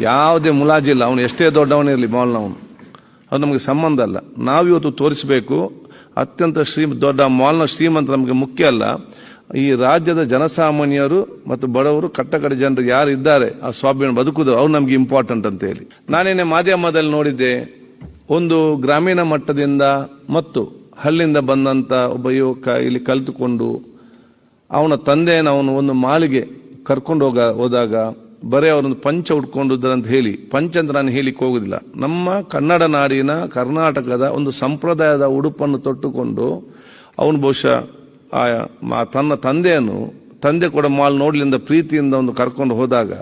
ಯಾವುದೇ ಮುಲಾಜಿಲ್ಲ ಅವನು ಎಷ್ಟೇ ದೊಡ್ಡವನಿರಲಿ ಮಾಲ್ನವನು. ಅದು ನಮಗೆ ಸಂಬಂಧ ಅಲ್ಲ. ನಾವಿವತ್ತು ತೋರಿಸಬೇಕು, ಅತ್ಯಂತ ಶ್ರೀ, ದೊಡ್ಡ ಮಾಲ್ನ ಶ್ರೀಮಂತ ನಮಗೆ ಮುಖ್ಯ ಅಲ್ಲ. ಈ ರಾಜ್ಯದ ಜನಸಾಮಾನ್ಯರು ಮತ್ತು ಬಡವರು, ಕಟ್ಟಕಡೆ ಜನರು ಯಾರು ಇದ್ದಾರೆ, ಆ ಸ್ವಾಭಿಮಾನ ಬದುಕುದು ಅವ್ರು ನಮಗೆ ಇಂಪಾರ್ಟೆಂಟ್ ಅಂತ ಹೇಳಿ. ನಾನೇನೆ ಮಾಧ್ಯಮದಲ್ಲಿ ನೋಡಿದ್ದೆ, ಒಂದು ಗ್ರಾಮೀಣ ಮಟ್ಟದಿಂದ ಮತ್ತು ಹಳ್ಳಿಯಿಂದ ಬಂದಂತ ಒಬ್ಬ ಯುವಕ ಇಲ್ಲಿ ಕಲಿತುಕೊಂಡು, ಅವನ ತಂದೆಯನ್ನು ಅವನು ಒಂದು ಮಾಳಿಗೆ ಕರ್ಕೊಂಡು ಹೋಗ, ಹೋದಾಗ ಬರೀ ಅವರೊಂದು ಪಂಚ ಉಟ್ಕೊಂಡಿದ್ರು ಅಂತ ಹೇಳಿ ಪಂಚ ಅಂತ ನಾನು ಹೇಳಿಕ್ಕೆ ಹೋಗುದಿಲ್ಲ. ನಮ್ಮ ಕನ್ನಡ ನಾಡಿನ ಕರ್ನಾಟಕದ ಒಂದು ಸಂಪ್ರದಾಯದ ಉಡುಪನ್ನು ತೊಟ್ಟುಕೊಂಡು, ಅವನು ಬಹುಶಃ ಆ ತನ್ನ ತಂದೆಯನ್ನು, ತಂದೆ ಕೂಡ ಮಾಲ್ ನೋಡ್ಲಿಂದ ಪ್ರೀತಿಯಿಂದ ಒಂದು ಕರ್ಕೊಂಡು ಹೋದಾಗ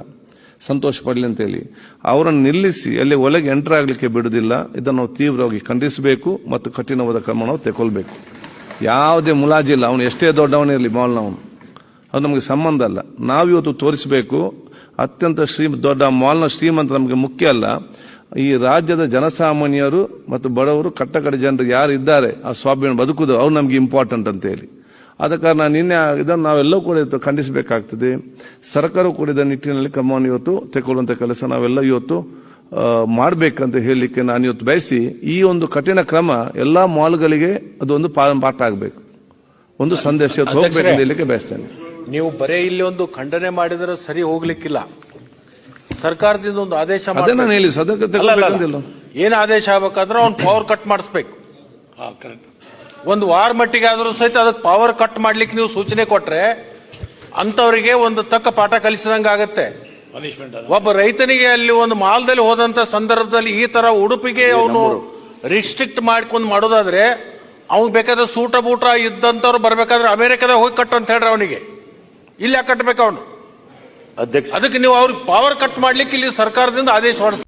ಸಂತೋಷ ಪಡಲಿ ಅಂತೇಳಿ ಅವರನ್ನು ನಿಲ್ಲಿಸಿ ಅಲ್ಲಿ ಒಳಗೆ ಎಂಟರ್ ಆಗಲಿಕ್ಕೆ ಬಿಡುವುದಿಲ್ಲ ಇದನ್ನು ನಾವು ತೀವ್ರವಾಗಿ ಖಂಡಿಸಬೇಕು ಮತ್ತು ಕಠಿಣವಾದ ಕ್ರಮ ನಾವು ತೆಗೊಳ್ಬೇಕು ಯಾವುದೇ ಮುಲಾಜಿಲ್ಲ. ಅವನು ಎಷ್ಟೇ ದೊಡ್ಡವನಿರಲಿ ಮಾಲ್ನವನು. ಅದು ನಮಗೆ ಸಂಬಂಧ ಅಲ್ಲ. ನಾವಿವತ್ತು ತೋರಿಸಬೇಕು. ಅತ್ಯಂತ ಶ್ರೀ ದೊಡ್ಡ ಮಾಲ್ನ ಶ್ರೀಮಂತ ನಮಗೆ ಮುಖ್ಯ ಅಲ್ಲ. ಈ ರಾಜ್ಯದ ಜನಸಾಮಾನ್ಯರು ಮತ್ತು ಬಡವರು ಕಟ್ಟಕಡೆ ಜನರು ಯಾರು ಇದ್ದಾರೆ ಆ ಸ್ವಾಭಿಮಾನ ಬದುಕುದು ಅವ್ರು ನಮಗೆ ಇಂಪಾರ್ಟೆಂಟ್ ಅಂತ ಹೇಳಿ. ಆದ ಕಾರಣ ನಿನ್ನೆ ಇದನ್ನು ನಾವೆಲ್ಲವೂ ಕೂಡ ಇವತ್ತು ಖಂಡಿಸಬೇಕಾಗ್ತದೆ. ಸರ್ಕಾರ ಕೂಡ ಇದರ ನಿಟ್ಟಿನಲ್ಲಿ ಕ್ರಮವನ್ನು ಇವತ್ತು ತೆಗೊಳ್ಳುವಂಥ ಕೆಲಸ ನಾವೆಲ್ಲ ಇವತ್ತು ಮಾಡಬೇಕಂತ ಹೇಳಲಿಕ್ಕೆ ನಾನು ಇವತ್ತು ಬಯಸಿ ಈ ಒಂದು ಕಠಿಣ ಕ್ರಮ ಎಲ್ಲ ಮಾಲ್ಗಳಿಗೆ ಅದೊಂದು ಒಂದು ಪಾಠ ಆಗಬೇಕು. ಒಂದು ಸಂದೇಶ ಹೋಗಬೇಕು ಅಂತ ಹೇಳಲಿಕ್ಕೆ ಬಯಸ್ತೇನೆ. ನೀವು ಬರೇ ಇಲ್ಲಿ ಒಂದು ಖಂಡನೆ ಮಾಡಿದರೆ ಸರಿ ಹೋಗ್ಲಿಕ್ಕಿಲ್ಲ. ಸರ್ಕಾರದಿಂದ ಒಂದು ಆದೇಶ ಹೇಳಿ ಏನ್ ಆದೇಶ ಆಗ್ಬೇಕಾದ್ರೆ ಅವ್ನು ಪವರ್ ಕಟ್ ಮಾಡಿಸ್ಬೇಕು. ಒಂದು ವಾರ ಮಟ್ಟಿಗೆ ಆದ್ರೂ ಸಹಿತ ಅದಕ್ಕೆ ಪವರ್ ಕಟ್ ಮಾಡ್ಲಿಕ್ಕೆ ನೀವು ಸೂಚನೆ ಕೊಟ್ರೆ ಅಂತವರಿಗೆ ಒಂದು ತಕ್ಕ ಪಾಠ ಕಲಿಸಿದಂಗೆ ಆಗತ್ತೆ. ಒಬ್ಬ ರೈತನಿಗೆ ಅಲ್ಲಿ ಒಂದು ಮಾಲ್ದಲ್ಲಿ ಹೋದಂತ ಸಂದರ್ಭದಲ್ಲಿ ಈ ತರ ಉಡುಪಿಗೆ ಅವನು ರಿಸ್ಟ್ರಿಕ್ಟ್ ಮಾಡ್ಕೊಂಡು ಮಾಡೋದಾದ್ರೆ ಅವ್ನ್ ಬೇಕಾದ್ರೆ ಸೂಟ ಬೂಟ ಇದ್ದಂತವ್ರು ಬರ್ಬೇಕಾದ್ರೆ ಅಮೆರಿಕದಾಗ ಹೋಗಿ ಕಟ್ಟು ಅಂತ ಹೇಳ್ರಿ ಅವನಿಗೆ. ಇಲ್ಲಿ ಕಟ್ಟಬೇಕು ಅವನು. ಅಧ್ಯಕ್ಷ ಅದಕ್ಕೆ ನೀವು ಅವ್ರಿಗೆ ಪವರ್ ಕಟ್ ಮಾಡ್ಲಿಕ್ಕೆ ಇಲ್ಲಿ ಸರ್ಕಾರದಿಂದ ಆದೇಶ ಹೊರಡಿಸ್